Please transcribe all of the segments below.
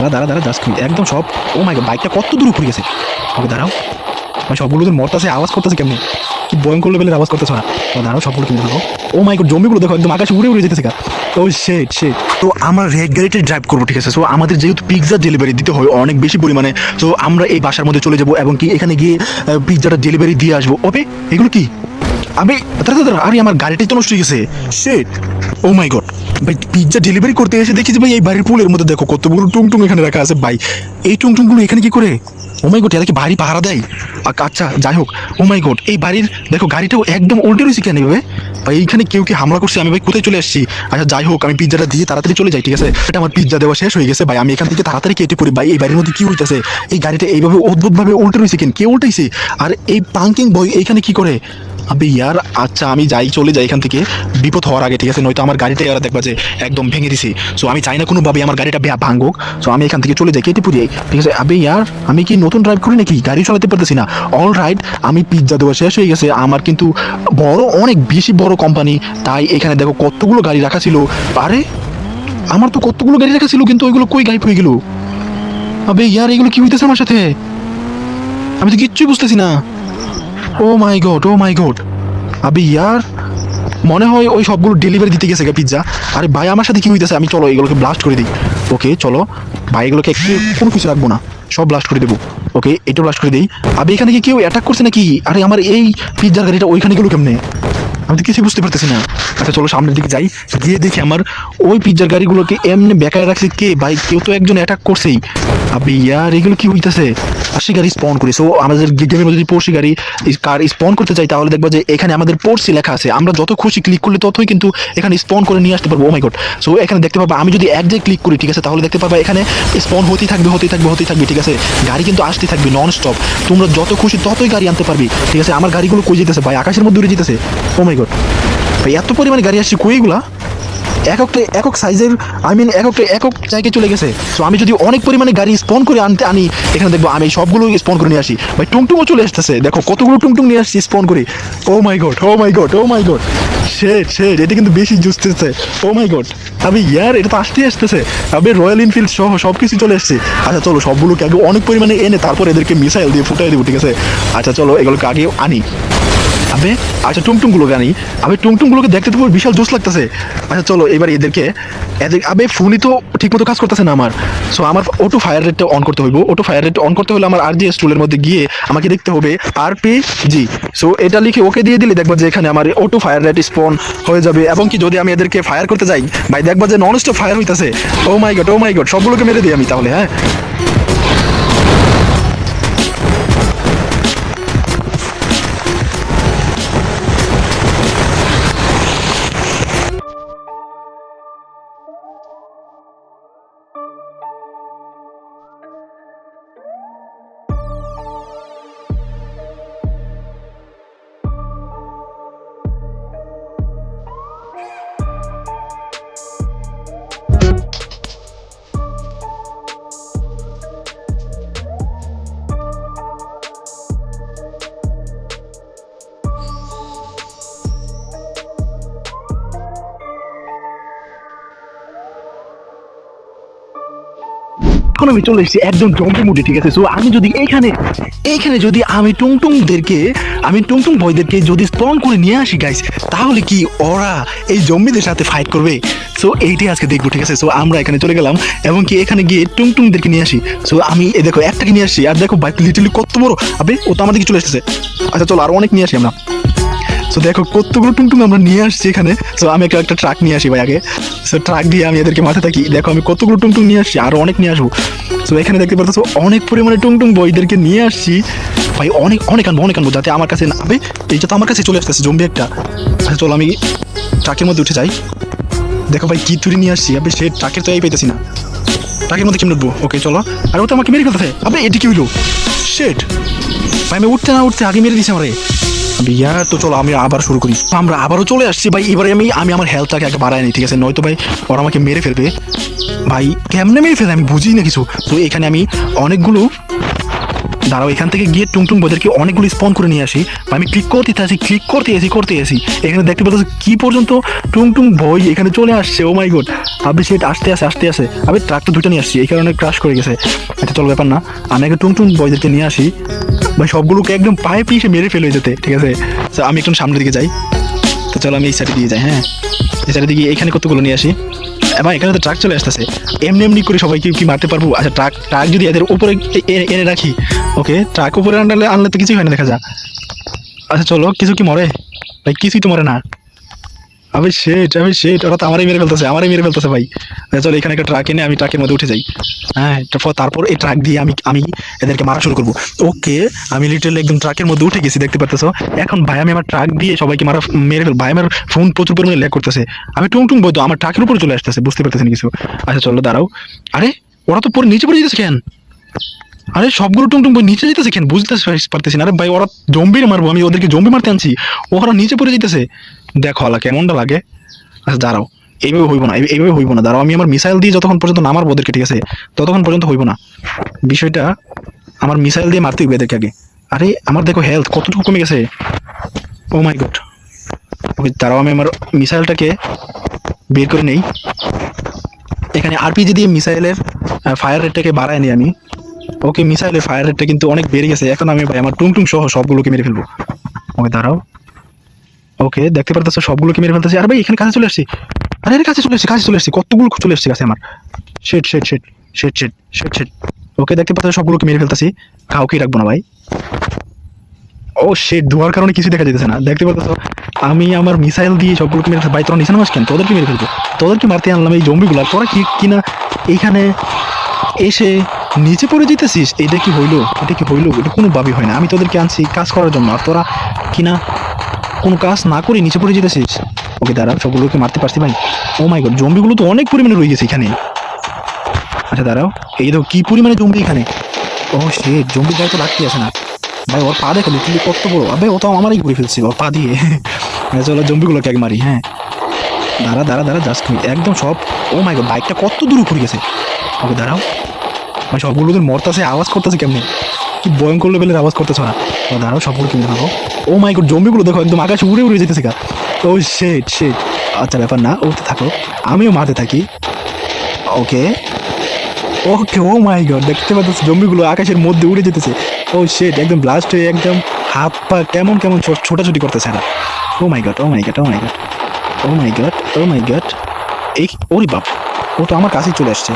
দাঁড়া দাঁড়া দাঁড়া জাস্ট একদম সব ও মাই বাইকটা কত দূর উপরে গেছে। ওকে দাঁড়াও, ভাই, সবগুলো তো মরতাছে, আওয়াজ করতেছে কেমনি? কি ভয়ঙ্কর লেভেলের আওয়াজ করতেছে না তো দাঁড়াও, সবগুলো কিনে দেখো ও মাই জমিগুলো দেখো, একদম আকাশে উড়ে উড়ে যেতেছে ও শেট শেট তো আমরা রেড গাড়িতে ড্রাইভ করব, ঠিক আছে? সো আমাদের যেহেতু পিৎজা ডেলিভারি দিতে হয় অনেক বেশি পরিমাণে তো আমরা এই বাসার মধ্যে চলে যাব এবং কি এখানে গিয়ে পিৎজাটা ডেলিভারি দিয়ে আসব। ওপে এগুলো কি? আমি, দাদা দাদা, আরে আমার গাড়িটাই তো নষ্ট হয়ে গেছে। শেট ও মাই গড ভাই পিৎজা ডেলিভারি করতে এসে দেখি যে ভাই এই বাড়ির পুলের মধ্যে দেখো কতগুলো টুংটুং এখানে রাখা আছে। ভাই, এই টুংটুংগুলো এখানে কি করে? ও মাই গড এরা কি বাড়ি পাহারা দেয়? আচ্ছা যাই হোক। ও মাই গড এই বাড়ির, দেখো, গাড়িটাও একদম উল্টে রয়েছে কেন এভাবে? ভাই, এইখানে কেউ কি হামলা করছে? আমি ভাই কোথায় চলে আসছি? আচ্ছা যাই হোক, আমি পিজ্জাটা দিয়ে তাড়াতাড়ি চলে যাই, ঠিক আছে? এটা আমার পিৎজা দেওয়া শেষ হয়ে গেছে, ভাই। আমি এখান থেকে তাড়াতাড়ি কেটে পড়ি ভাই, এই বাড়ির মধ্যে কি হইতেছে? এই গাড়িটা এইভাবে অদ্ভুতভাবে উল্টে রয়েছে কেন? কে উল্টাইছে? আর এই পাঙ্কিং বয় এইখানে কি করে? আবে ইয়ার আচ্ছা আমি যাই, চলে যাই এখান থেকে। বিপদ হওয়ার আগে, ঠিক আছে? নয়তো আমার গাড়িটা এরা দেখবা যে একদম ভেঙে দিছি। সো আমি চাই না কোনোভাবে আমার গাড়িটা ভাঙুক। সো আমি এখান থেকে চলে যাই কেটে পুড়িয়ে ঠিক আছে? আবে ইয়ার, আমি কি নতুন ড্রাইভ করি নাকি? গাড়ি চালাতে পারতেছি না। অল রাইট আমি পিৎজা দেওয়া শেষ হয়ে গেছে। আমার কিন্তু বড়, অনেক বেশি বড় কোম্পানি তাই এখানে দেখো কতগুলো গাড়ি রাখা ছিল। আরে, আমার তো কতগুলো গাড়ি রাখা ছিল, কিন্তু ওইগুলো কই গায়েব হয়ে গেল? আবে ইয়ার, এগুলো কি হইতেছে আমার সাথে? আমি তো কিচ্ছুই বুঝতেছি না। Oh my god oh my god আবে ইয়ার, মনে হয় ওই সবগুলো ডেলিভারি দিতে গেছে পিৎজা আরে ভাই, আমার সাথে কি হইতেছে? আমি চলো, এগুলোকে ব্লাস্ট করে দিই। ওকে, চলো। ভাই, এগুলোকে একটু, কোনো কিছু রাখব না। সব ব্লাস্ট করে দেবো। ওকে এটা ব্লাস্ট করে দিই। আবে এখানে কি কেউ অ্যাটাক করছে নাকি? আরে আমার এই পিৎজার গাড়িটা ওইখানে গেলো কেমনে? আমি তো কিছু বুঝতে পারতেছি না। আচ্ছা চলো সামনের দিকে যাই। গিয়ে দেখি আমার ওই পিৎজার গাড়িগুলোকে এমনি বেকায় রাখছে কে? ভাই, কেউ তো একজন অ্যাটাক করছেই। আবে ইয়ার, এগুলো কি হইতাছে? আশি গাড়ি স্পন করি। সো আমাদের গেমের মধ্যে যদি পড়শি গাড়ি কার স্পন করতে চাই, তাহলে দেখব যে এখানে আমাদের পড়শি লেখা আছে। আমরা যত খুশি ক্লিক করলে ততই কিন্তু এখানে স্পন করে নিয়ে আসতে পারব। ও মাই গড সো এখানে দেখতে পাবো, আমি যদি এক জায়গায় ক্লিক করি, ঠিক আছে? তাহলে দেখতে পাবো এখানে স্পন হতেই থাকবে হতেই থাকবে হতেই থাকবে, ঠিক আছে? গাড়ি কিন্তু আসতে থাকবে নন স্টপ তোমরা যত খুশি ততই গাড়ি আনতে পারবি, ঠিক আছে? আমার গাড়িগুলো কই যেতেছে? ভাই, আকাশের মধ্যে উড়ে যেতেছে। ও মাই গড ভাই, এত পরিমাণে গাড়ি আসছে কইগুলা? এককটা একক সাইজের আই মিন এককটা একক জায়গায় চলে গেছে। সো আমি যদি অনেক পরিমাণে গাড়ি স্পন করে আনতে আনি, এখানে দেখব আমি সবগুলো স্পন করে নিয়ে আসি। ভাই, টুংটুংও চলে আসতেছে। দেখো, কতগুলো টুংটুং নিয়ে আসছি স্পন করে। ও my god oh my god oh my god shit shit এটা কিন্তু বেশি জুসতেছে। ও মাই গড আমি ইয়ার, এটা তো আসতেই আসতেছে। আমি রয়্যাল এনফিল্ড সহ সব কিছু চলে এসছে আচ্ছা চলো, সবগুলোকে আগে অনেক পরিমাণে এনে তারপর এদেরকে মিসাইল দিয়ে ফুটাই দেবো, ঠিক আছে? আচ্ছা চলো, এগুলোকে আগে আনি। আবে আচ্ছা টুংটুংগুলোকে আনি আবে টুংটুংগুলোকে দেখতে তো বিশাল জোশ লাগতেছে। আচ্ছা চলো, এবার এদেরকে এদের আবে, ফোনই তো ঠিকমতো কাজ করতেছে না আমার। সো আমার অটো ফায়ার রেটটা অন করতে হইব। অটো ফায়ার রেট অন করতে হলে আমার আর জি স্টুলের মধ্যে গিয়ে আমাকে দেখতে হবে আর পি জি সো এটা লিখে ওকে দিয়ে দিলে দেখবা যে এখানে আমার অটো ফায়ার রেট স্পন হয়ে যাবে। এবং কি, যদি আমি এদেরকে ফায়ার করতে যাই, ভাই, দেখবা যে নন স্টপ ফায়ার হইতাছে। ও my god oh my god সবগুলোকে মেরে দিই আমি তাহলে হ্যাঁ? আমি চলে এসেছি একদম জম্পি মুডে, ঠিক আছে? সো আমি যদি এইখানে এইখানে যদি আমি টুংটুংদেরকে, আমি টুংটুং বয়দেরকে যদি স্পন করে নিয়ে আসি গাইস তাহলে কি ওরা এই জম্বিদের সাথে ফাইট করবে? সো এইটাই আজকে দেখব, ঠিক আছে? সো আমরা এখানে চলে গেলাম, এবং কি এখানে গিয়ে টুংটুংদেরকে নিয়ে আসি। সো আমি, এ দেখো, একটাকে নিয়ে আসি আর দেখো বাইক লিটারলি কত বড়। আবে, ও তো আমাদেরকে চলে এসেছে। আচ্ছা চলো, আরও অনেক নিয়ে আসি আমরা। সো দেখো, কতগুলো টুংটুং আমরা নিয়ে আসছি এখানে। সো আমি একটা একটা ট্রাক নিয়ে আসি ভাই আগে। সো ট্রাক দিয়ে আমি এদেরকে মাথায় থাকি। দেখো, আমি কতগুলো টুংটুং নিয়ে আসছি, আরও অনেক নিয়ে আসব। সো এখানে দেখতে পারতেছো, অনেক পরিমাণে টুংটুং বইদেরকে নিয়ে আসছি। ভাই, অনেক অনেক আনব অনেক আনব, যাতে আমার কাছে না আবে, এইটা তো আমার কাছে চলে আসতেছে জম্বি একটা। আচ্ছা চলো, আমি ট্রাকের মধ্যে উঠে যাই। দেখো ভাই, কি তুরি নিয়ে আসছি, আবে, সে ট্রাকের তো এই পাইতেছি না। ট্রাকের মধ্যে কেমন উঠবো? ওকে চলো। আর, ও তো আমাকে মেরে ফেলতেছে। আবে, এটি কি হইল? শেট ভাই, আমি উঠতে না উঠতে আগে মেরে দিছে আমারে। বিয়া তো চলো, আমি আবার শুরু করি। আমরা আবারও চলে আসছি, ভাই। এবারে আমি আমি আমার হেলথটাকে আগে বাড়াই নি ঠিক আছে? নয়তো, ভাই, ওরা আমাকে মেরে ফেলবে। ভাই, কেমনে মেরে ফেলে আমি বুঝি না কিছু। তো এখানে আমি অনেকগুলো দাঁড়াও, এখান থেকে গিয়ে টুং টুংটুং বদেরকে অনেকগুলো স্পন করে নিয়ে আসি। বা আমি ক্লিক করতে আসি ক্লিক করতে আসি করতে এসি এখানে দেখতে পাচ্ছি কি পর্যন্ত টুংটুং ভয় এখানে চলে আসছে ও মাই গড আপনি সেটা আসতে আসে আসতে আসে আমি ট্রাক তো দুটো নিয়ে আসছি, এই কারণে ক্রাশ করে গেছে। আচ্ছা চলো ব্যাপার না। আমি আগে টুংটুং বয়দেরকে নিয়ে আসি। ভাই, সবগুলোকে একদম পায়ে পিষে মেরে ফেলে যেতে, ঠিক আছে? আমি একটু সামনের দিকে যাই। তো চলো, আমি এই সাইডে দিয়ে যাই হ্যাঁ? এই সাইডে দিকে এখানে কতগুলো নিয়ে আসি? এবার এখানে তো ট্রাক চলে আসতেছে। এমনি এমনি করে সবাইকে কি মারতে পারব? আচ্ছা ট্রাক ট্রাক যদি এদের উপরে এনে রাখি ওকে ট্রাক উপরে আনলে আনলে তো কিছুই হয় না, দেখা যা আচ্ছা চলো, কিছু কি মরে? ভাই কিছুই তো মরে না। আমি শেট আমি শেট ওরা তো আমারই মেরে ফেলতেছে আমারই মেরে ফেলতেছে ভাই। আচ্ছা, চলো এখানে একটা ট্রাক এনে আমি ট্রাকের মধ্যে উঠে যাই। হ্যাঁ তারপর এই ট্রাক দিয়ে আমি আমি এদেরকে মারা শুরু করব। ওকে আমি লিটারালি একদম ট্রাকের মধ্যে উঠে গেছি দেখতে পারতেছো? এখন ভাই আমি আমার ট্রাক দিয়ে সবাইকে মারা মেরে ফেল ভাই আমার ফোন প্রচুর পরিমাণে ল্যাগ করতেছে। আমি টুং টুং বলতো আমার ট্রাকের উপরে চলে আসতেছে বুঝতে পারতেছি না কিছু। আচ্ছা চলো দাঁড়াও। আরে ওরা তো পরে নিচে পড়ে যেতেছে কেন? আরে সবগুলো টুং টুং নিচে যেতেছে কেন? বুঝতে পারতেছি না। আরে ভাই ওরা জম্বির মারবো আমি ওদেরকে জম্বি মারতে আনছি। ওরা নিচে পড়ে যেতেছে। দেখো আলা কেমনটা লাগে? আচ্ছা দাঁড়াও। এইভাবে হইব না এইভাবে হইব না। দাঁড়াও, আমি আমার মিসাইল দিয়ে যতক্ষণ পর্যন্ত না মারবো ওদেরকে ঠিক আছে? ততক্ষণ পর্যন্ত হইব না। বিষয়টা, আমার মিসাইল দিয়ে মারতে হইবে এদেরকে আগে। আরে, আমার দেখো হেলথ কতটুকু কমে গেছে? ও মাই গড ওকে দাঁড়াও, আমি আমার মিসাইলটাকে বের করে নেই। এখানে আরপিজি দিয়ে মিসাইলের ফায়ার রেটটাকে বাড়ায় নিই আমি। ওকে মিসাইলের ফায়ার রেটটা কিন্তু অনেক বেড়ে গেছে। এখন আমি ভাই, আমার টুং টুং সহ সবগুলোকে মেরে ফেলব। ওকে দাঁড়াও। ওকে দেখতে পারতেছো সবগুলোকে মেরে ফেলতেছি? আর ভাই, এখানে কাছে চলে আসছি। আরে আরে, কাছে চলে এসেছি কাছে চলে এসেছি কতগুলো চলে এসেছি কাছে আমার? শেট শেট শেট শেট শেট শেট শেট ওকে দেখতে পাচ্ছ সবগুলোকে মেরে ফেলতেছি? কাউকেই রাখব না ভাই। ও শেট ধোয়ার কারণে কিছু দেখা যেতেছে না। দেখতে পাচ্ছ আমি আমার মিসাইল দিয়ে সবগুলোকে মেরে ভাই, তোরা নিশানা মাস কেন? তোদেরকে মেরে ফেলব? তোদেরকে মারতে আনলাম এই জম্বিগুলো? তোরা কি কিনা এইখানে এসে নিচে পড়ে যেতেছিস এটা কি হইল? এটা কি হইল? এটা কোনো ভাবি হয় না। আমি তোদেরকে আনছি কাজ করার জন্য। আর তোরা কিনা কোনো কাজ না করে নিচে পড়ে যেতেছিস? ওকে দাঁড়া সবগুলোকে মারতে পারছি ভাই। ও মাই গড জম্বিগুলো তো অনেক পরিমাণে রয়ে গেছে এখানে। আচ্ছা দাঁড়াও। এই দেখো কি পরিমাণে জম্বি এখানে। ও সে জম্বি গায়ে তো লাগতে আসে না। ভাই ওর পা দেখো লিটারলি কত বড়। আবে ও তো আমারই ঘুরে ফেলছি ওর পা দিয়ে। হ্যাঁ, চলো জম্বিগুলোকে এক মারি হ্যাঁ। দাঁড়া দাঁড়া দাঁড়া জাস্ট একদম সব ও মাই গড বাইকটা কত দূর উপরে গেছে। ওকে দাঁড়াও। ভাই সবগুলো মরতাছে আওয়াজ করতেছে কেমনি? কি ভয়ঙ্কর লেভেলের আওয়াজ করতেছে? না দাঁড়াও, সবগুলো কিনে থাকো ও মাই গড জম্বিগুলো দেখো, একদম আকাশে উড়ে উড়ে যেতেছে গা। ও শেট শেট আচ্ছা ব্যাপার না উঠতে থাকো। আমিও মারতে থাকি। ওকে। ওকে, ও মাই গড দেখতে পাচ্ছ জম্বিগুলো আকাশের মধ্যে উড়ে যেতেছে। ও শেট একদম ব্লাস্ট হয়ে, একদম হাত পা কেমন কেমন ছোটাছুটি করতেছে এরা ও my god oh my god oh my god oh my god oh my god এই, ওরে বাপ, ও তো আমার কাছেই চলে আসছে।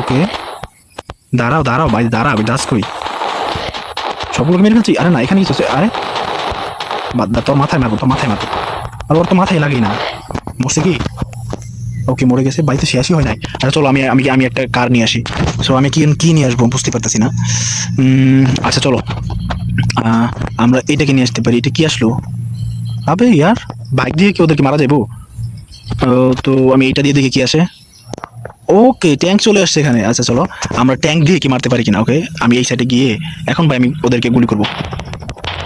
ওকে। দাঁড়াও দাঁড়াও, ভাই, দাঁড়াও দাস কই সবগুলোকে মেরে ফেলছি? আরে না, এখানে কিছু আছে। আরে, বাদ দা, তোর মাথায় মারবো, তোর মাথায় মারবো। আর ওর তো মাথায় লাগেই না। মরছে কি? ওকে মরে গেছে? বাড়িতে শেষই হয় নাই। আরে চলো, আমি আমি আমি একটা কার নিয়ে আসি। সো আমি কি কি নিয়ে আসব বুঝতে পারতেছি না। আচ্ছা চলো। আমরা এটাকে নিয়ে আসতে পারি। এটা কি আসলো? আবে, ইয়ার বাইক দিয়ে কি ওদেরকে মারা যাব তো আমি এটা দিয়ে দেখি কি আসে। ওকে ট্যাঙ্ক চলে আসছে এখানে। আচ্ছা চলো। আমরা ট্যাঙ্ক দিয়ে কি মারতে পারি কিনা ওকে আমি এই সাইডে গিয়ে এখন ভাই আমি ওদেরকে গুলি করব।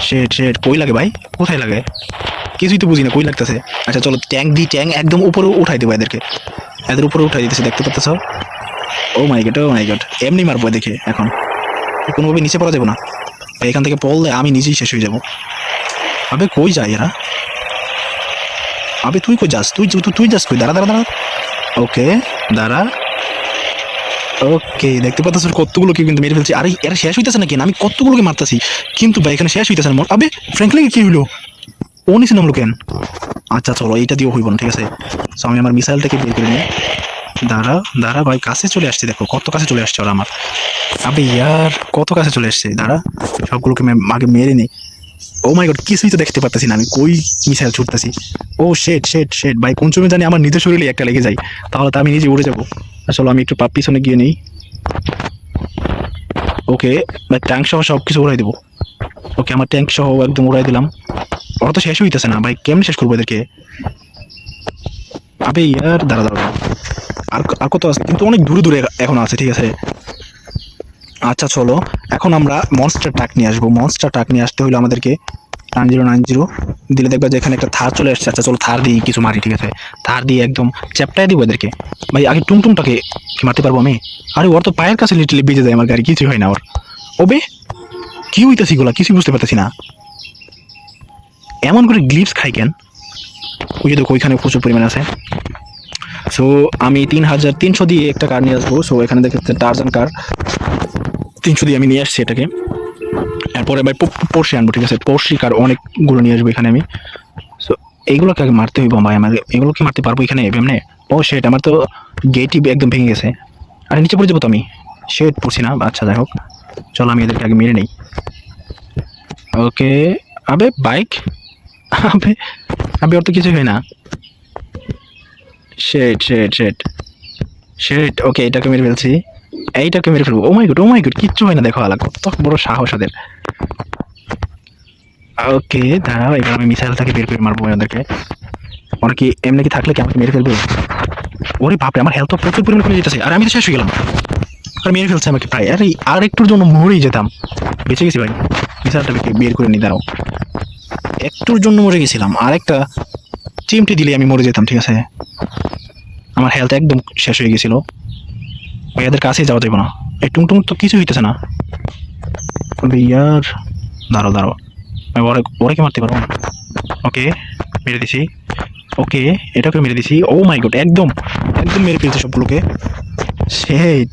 শেট শেট কই লাগে ভাই? কোথায় লাগে? কিছুই তো বুঝি না, কই লাগতেছে? আচ্ছা চলো ট্যাঙ্ক দিয়ে ট্যাঙ্ক একদম উপরে উঠাই দেবো এদেরকে। এদের উপরে উঠাই দিতেছে, দেখতে পাচ্ছ ও my god oh my god এমনি মারবো দেখে এখন। কোনোভাবে নিচে পড়া যাব না। ভাই, এখান থেকে পড়লে আমি নিজেই শেষ হয়ে যাব। আবে, কই যায় এরা? আবে, তুই কই যাস? তুই তুই যাস কই? দাঁড়া দাঁড়া দাঁড়া। ওকে, দাঁড়া। ওকে, দেখতে পাচ্ছ কতগুলো কি কিন্তু মেরে ফেলছি। আরে, এরা শেষ হইতেছে না কেন আমি কতগুলোকে মারতাছি? কিন্তু ভাই, এখানে শেষ হইতেছে না। আবে, ফ্র্যাঙ্কলিন কি হইল? ও নিচে নামলো কেন? আচ্ছা চলো, এইটা দিয়েও হইব না, ঠিক আছে? তো আমি আমার মিসাইলটাকে বের করে নিই। দাঁড়া দাঁড়া ভাই, কাছে চলে আসছে, দেখো, কত কাছে চলে আসছে ওরা আমার। আবে, ইয়ার, কত কাছে চলে আসছে? দাঁড়া, সবগুলোকে আগে মেরে নেই। ও মাই গড কিছুই তো দেখতে পারতেছি না, আমি কই মিসাইল ছুটতেছি? ও শেট শেট শেট ভাই, কোন সময় জানি আমার নিজের শরীরে একটা লেগে যায়, তাহলে তো আমি নিজে উড়ে যাব। আসলে আমি একটু পাপ পিছনে গিয়ে নেই। ওকে ভাই ট্যাঙ্ক সহ সব কিছু উড়াই দেবো। ওকে আমার ট্যাঙ্ক সহ একদম উড়াই দিলাম। ওরা তো শেষ হইতেছে না, ভাই, কেমনি শেষ করব এদেরকে? আবে ইয়ার, দাঁড়া দাঁড়া। আর আর কত আছে? কিন্তু অনেক দূরে দূরে এখন আছে, ঠিক আছে। আচ্ছা চলো, এখন আমরা মনস্টার ট্রাক নিয়ে আসব। মনস্টার ট্রাক নিয়ে আসতে হলে আমাদেরকে নাইন জিরো নাইন জিরো। দিলে দেখবে যে এখানে একটা থার চলে আসছে আচ্ছা চলো থার দিয়ে কিছু মারি, ঠিক আছে? থার দিয়ে একদম চ্যাপটায় দিব এদেরকে। ভাই, আগে টুমটুমটাকে কি মারতে পারব আমি? আরে, ওর তো পায়ের কাছে লিটলি বেজে যায় আমার গাড়ি কিছুই হয় না ওর। ওবে, কি হইতাছি গুলা কিছুই বুঝতে পারতেছি না। এমন করে গ্লিপস খাই কেন? ওই দেখো, ওইখানে প্রচুর পরিমাণে আছে। সো আমি তিন হাজার তিনশো দিয়ে একটা কার নিয়ে আসব। সো এখানে দেখতে টার্জান কার তিনশো দিয়ে আমি নিয়ে আসছি এটাকে। এরপরে ভাই পড়শি আনব, ঠিক আছে? পড়শি কার অনেকগুলো নিয়ে আসব এখানে আমি। সো এইগুলোকে আগে মারতে হইব ভাই আমার এগুলো কি মারতে পারব এখানে? এমনি ও সেট আমার তো গেটই একদম ভেঙে গেছে। আরে, নিচে পড়ে যাব তো আমি? শেড পড়ছি না আচ্ছা যাই হোক। চলো, আমি এদেরকে আগে মেরে নেই। ওকে, আবে, বাইক? আবে আবে, ওর তো কিছুই হয় না। Shit shit shit shit okay এটাকে মেরে ফেলছি। এইটাকে মেরে ফেলব। ও মাই গুড ও মাই গুড কিচ্ছু হয় না, দেখো আলাদা কত বড় সাহস ওদের। ওকে, দাঁড়াও, এবার আমি মিসাইলটাকে বের করে মারবো ওদেরকে। ওরা কি এমনি কি থাকলে কি আমাকে মেরে ফেলবে? ওরে বাপরে, আমার হেলথ প্রচুর পরিমাণে কমে যেতেছে। আর, আমি তো শেষ হয়ে গেলাম। আর মেরে ফেলছে আমাকে প্রায়। আরে আর একটুর জন্য মরেই যেতাম। বেঁচে গেছি ভাই। মিসাইলটাকে বের করে নি, দাঁড়াও। একটুর জন্য মরে গেছিলাম। আর একটা চিমটি দিলে আমি মরে যেতাম, ঠিক আছে? আমার হেলথ একদম শেষ হয়ে গেছিল। ভাই এদের কাছেই যাওয়া যাবে না। এই টুং টুং তো কিছু হইতেছে না। ইয়ার, দাঁড়াও দাঁড়াও। আমি ওরে ওরে মারতে পারব? না ওকে মেরে দিছি। ওকে এটাকে মেরে দিছি। ও মাই গড একদম একদম মেরে ফেলছে সবগুলোকে। সেট